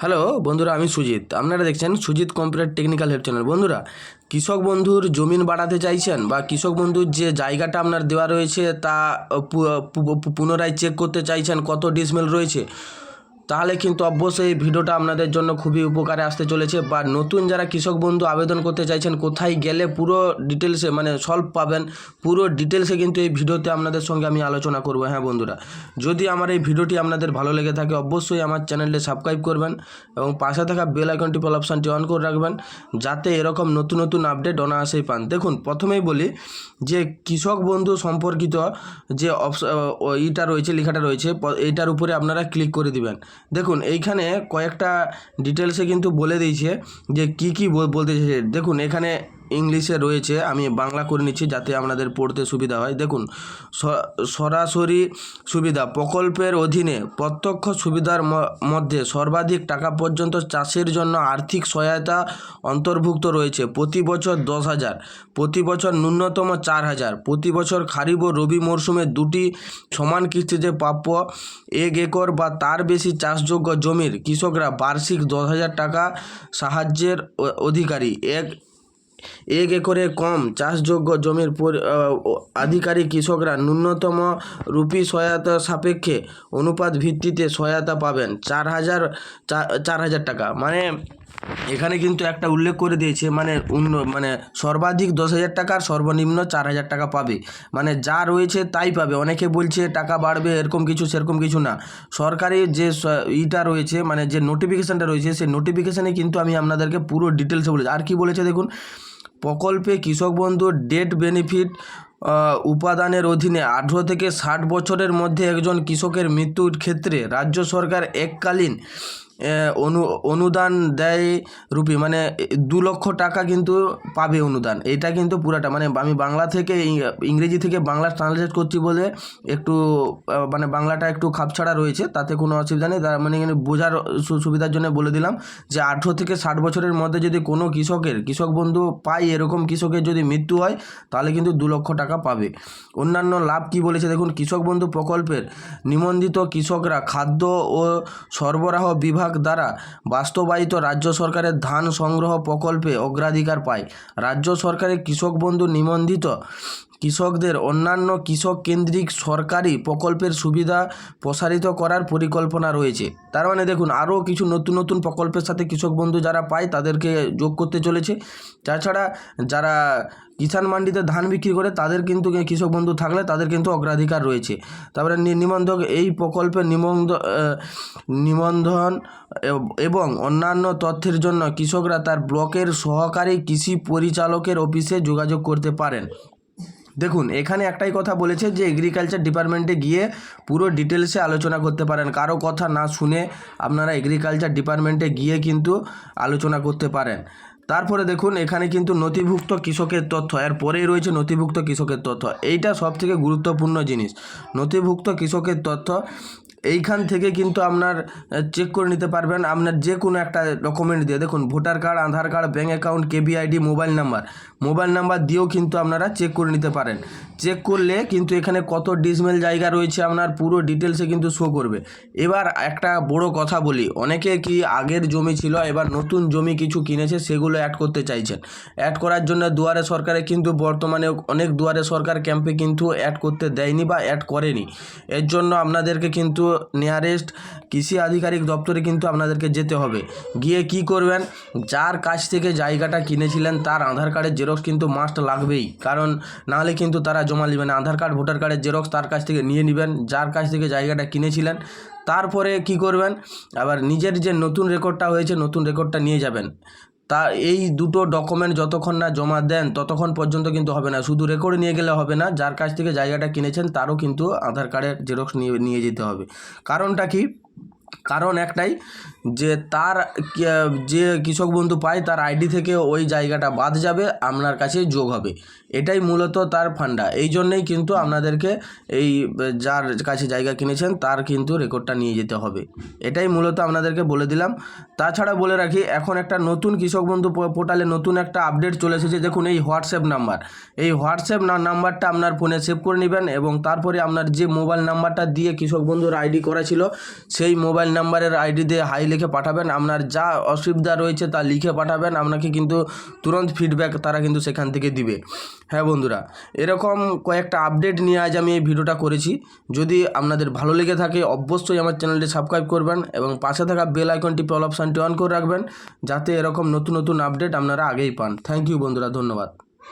Hello, বন্ধুরা, আমি সুজিত। আপনারা দেখছেন Sujit computer technical help channel. বন্ধুরা, কৃষক বন্ধুর জমিন বাড়াতে চাইছেন বা কৃষক বন্ধুর যে জায়গাটা আপনার দেওয়া রয়েছে তা পুনরায় চেক করতে চাইছেন, কত ডিসমেল রয়েছে? তাহলে কিন্তু অবশ্যই এই ভিডিওটা আপনাদের জন্য খুবই উপকারে আসতে চলেছে। বা নতুন যারা কৃষক বন্ধু আবেদন করতে চাইছেন, কোথায় গেলে পুরো ডিটেলসে মানে সলভ পাবেন, পুরো ডিটেলসে কিন্তু এই ভিডিওতে আপনাদের সঙ্গে আমি আলোচনা করব। হ্যাঁ বন্ধুরা, যদি আমার এই ভিডিওটি আপনাদের ভালো লেগে থাকে, অবশ্যই আমার চ্যানেলটি সাবস্ক্রাইব করবেন এবং পাশে থাকা বেল আইকনটি পল অপশানটি অন করে রাখবেন, যাতে এরকম নতুন নতুন আপডেট অনায়াসেই পান। দেখুন, প্রথমেই বলি যে কৃষক বন্ধু সম্পর্কিত যে অপস ইটা রয়েছে, লেখাটা রয়েছে এইটার উপরে আপনারা ক্লিক করে দিবেন। দেখুন, এইখানে কয়েকটা ডিটেলসে কিন্তু বলে দিয়েছে যে কি কি বল- বলতে চাইছে। দেখুন, এখানে ইংলিশে রয়েছে, আমি বাংলা করে নিচ্ছি যাতে আপনাদের পড়তে সুবিধা হয়। দেখুন সরাসরি সুবিধা, প্রকল্পের অধীনে প্রত্যক্ষ সুবিধার মধ্যে সর্বাধিক টাকা পর্যন্ত চাষের জন্য আর্থিক সহায়তা অন্তর্ভুক্ত রয়েছে। প্রতি বছর দশ হাজার, প্রতি বছর ন্যূনতম চার হাজার, প্রতি বছর খারিফ ও রবি মরশুমে দুটি সমান কিস্তিতে প্রাপ্য এক একর বা তার বেশি চাষযোগ্য জমির কৃষকরা বার্ষিক দশ হাজার টাকা সাহায্যের অধিকারী। এক এক একরে কম। চাষযোগ্য জমির আধিকারিক কৃষকরা ন্যূনতম রুপি সহায়তা সাপেক্ষে অনুপাত ভিত্তিতে সহায়তা পাবেন। চার হাজার চার হাজার টাকা। মানে এখানে কিন্তু একটা উল্লেখ করে দিয়েছে মানে অন্য মানে সর্বাধিক দশ হাজার টাকা আর সর্বনিম্ন চার হাজার টাকা পাবে। মানে যা রয়েছে তাই পাবে। অনেকে বলছে টাকা বাড়বে, এরকম কিছু, সেরকম কিছু না। সরকারি যে ইটা রয়েছে মানে যে নোটিফিকেশানটা রয়েছে, সেই নোটিফিকেশানে কিন্তু আমি আপনাদেরকে পুরো ডিটেলসে বলেছি। আর কি বলেছে দেখুন, প্রকল্পে কৃষক বন্ধুর ডেট বেনিফিট উপাদানের অধীনে আঠেরো থেকে ষাট বছরের মধ্যে একজন কৃষকের মৃত্যুর ক্ষেত্রে রাজ্য সরকার এককালীন অনু, অনুদান দেয় রুপি। মানে দু লক্ষ টাকা কিন্তু পাবে অনুদান। এটা কিন্তু পুরাটা। মানে আমি বাংলা থেকে ইংরেজি থেকে বাংলা ট্রান্সলেট করছি বলে একটু মানে বাংলাটা একটু খাপছাড়া রয়েছে। তাতে কোনো অসুবিধা নেই। তার মানে বোঝার সুবিধার জন্য বলে দিলাম যে, আঠেরো থেকে ষাট বছরের মধ্যে যদি কোনো কৃষকের, কৃষক বন্ধু পায় এরকম কৃষকের যদি মৃত্যু হয়, তাহলে কিন্তু দু লক্ষ টাকা পাবে। অন্যান্য লাভ কি বলেছে? দেখুন, কৃষক বন্ধু প্রকল্পের নিবন্ধিত কৃষকরা খাদ্য ও সরবরাহ বিভাগ দ্বারা বাস্তবায়িত রাজ্য সরকারের ধান সংগ্রহ প্রকল্পে অগ্রাধিকার পায়। রাজ্য সরকারের কৃষক বন্ধু নিবন্ধিত কৃষকদের অন্যান্য কৃষক কেন্দ্রিক সরকারি প্রকল্পের সুবিধা প্রসারিত করার পরিকল্পনা রয়েছে। তার মানে দেখুন, আরও কিছু নতুন নতুন প্রকল্পের সাথে কৃষক বন্ধু যারা পায়, তাদেরকে যোগ করতে চলেছে। তাছাড়া যারা কিষাণ মান্ডিতে ধান বিক্রি করে, তাদের কিন্তু কৃষক বন্ধু থাকলে তাদের কিন্তু অগ্রাধিকার রয়েছে। তারপরে নিবন্ধক, এই প্রকল্পের নিবন্ধ নিবন্ধন এবং অন্যান্য তথ্যের জন্য কৃষকরা তার ব্লকের সহকারী কৃষি পরিচালকের অফিসে যোগাযোগ করতে পারেন। দেখুন, এখানে একটাই কথা বলেছে যে এগ্রিকালচার ডিপার্টমেন্টে গিয়ে পুরো ডিটেলসে আলোচনা করতে পারেন। কারও কথা না শুনে আপনারা এগ্রিকালচার ডিপার্টমেন্টে গিয়ে কিন্তু আলোচনা করতে পারেন। তারপরে দেখুন, এখানে কিন্তু নথিভুক্ত কৃষকের তথ্য এর পরেই রয়েছে নথিভুক্ত কৃষকের তথ্য। এইটা সবথেকে গুরুত্বপূর্ণ জিনিস। নথিভুক্ত কৃষকের তথ্য এইখান থেকে কিন্তু আপনার চেক করে নিতে পারবেন। আপনার যে কোনো একটা ডকুমেন্ট দিয়ে। দেখুন voter card Aadhaar card bank account KBID mobile number mobile number দিয়েও কিন্তু আপনারা চেক করে নিতে পারেন। চেক করলে কিন্তু এখানে কত ডিসমেল জায়গা রয়েছে আপনার, পুরো ডিটেলসে কিন্তু শো করবে। এবার একটা বড় কথা বলি। অনেকে কি আগের জমি ছিল, এবার নতুন জমি কিছু কিনেছে, সেগুলো অ্যাড করতে চাইছেন। অ্যাড করার জন্য দুয়ারে সরকারে কিন্তু বর্তমানে অনেক দুয়ারে সরকার ক্যাম্পে কিন্তু অ্যাড করতে দেয়নি বা অ্যাড করেনি। এর জন্য আপনাদেরকে কিন্তু নিয়ারেস্ট কৃষি আধিকারিক দপ্তরে কিন্তু আপনাদেরকে যেতে হবে। গিয়ে কি করবেন? যার কাছ থেকে জায়গাটা কিনেছিলেন তার আধার কার্ডের জেরক্স কিন্তু মাস্ট লাগবেই। কারণ নাহলে কিন্তু তারা জমা নেবেন আধার কার্ড, ভোটার কার্ডের জেরক্স তার কাছ থেকে নিয়ে নেবেন, যার কাছ থেকে জায়গাটা কিনেছিলেন। তারপরে কি করবেন? আবার নিজের যে নতুন রেকর্ডটা হয়েছে, নতুন রেকর্ডটা নিয়ে যাবেন। তা এই দুটো ডকুমেন্ট যতক্ষণ না জমা দেন, ততক্ষণ পর্যন্ত কিন্তু হবে না। শুধু রেকর্ড নিয়ে গেলে হবে না, যার কাছ থেকে জায়গাটা কিনেছেন, তারও কিন্তু আধার কার্ডের জেরক্স নিয়ে নিয়ে যেতে হবে। কারণটা কি? কারণ একটাই যে তার যে কৃষক বন্ধু পায় তার আইডি থেকে ওই জায়গাটা বাদ যাবে, আপনার কাছে যোগ হবে। এটাই মূলত তার ফান্ডা। এই জন্যেই কিন্তু আপনাদেরকে এই, যার কাছে জায়গা কিনেছেন তার কিন্তু রেকর্ডটা নিয়ে যেতে হবে। এটাই মূলত আপনাদেরকে বলে দিলাম। তাছাড়া বলে রাখি, এখন একটা নতুন কৃষক বন্ধু পোর্টালে নতুন একটা আপডেট চলে এসেছে। দেখুন, এই হোয়াটসঅ্যাপ নাম্বার। এই হোয়াটসঅ্যাপ নাম্বারটা আপনার ফোনে সেভ করে নেবেন এবং তারপরে আপনার যে মোবাইল নাম্বারটা দিয়ে কৃষক বন্ধুর আইডি করা ছিল, সেই মোবাইল নাম্বারের আইডি দিয়ে হাই লিখে পাঠাবেন। আপনার যা অসুবিধা রয়েছে তা লিখে পাঠাবেন। আপনাকে কিন্তু তুরন্ত ফিডব্যাক তারা কিন্তু সেখান থেকে দিবে। হ্যাঁ বন্ধুরা, এরকম কয়েকটা আপডেট নিয়ে আজ আমি এই ভিডিওটা করেছি। যদি আপনাদের ভালো লেগে থাকে, অবশ্যই আমার চ্যানেলটি সাবস্ক্রাইব করবেন এবং পাশে থাকা বেল আইকনটি অল অপশানটি অন করে রাখবেন, যাতে এরকম নতুন নতুন আপডেট আপনারা আগেই পান। থ্যাংক ইউ বন্ধুরা, ধন্যবাদ।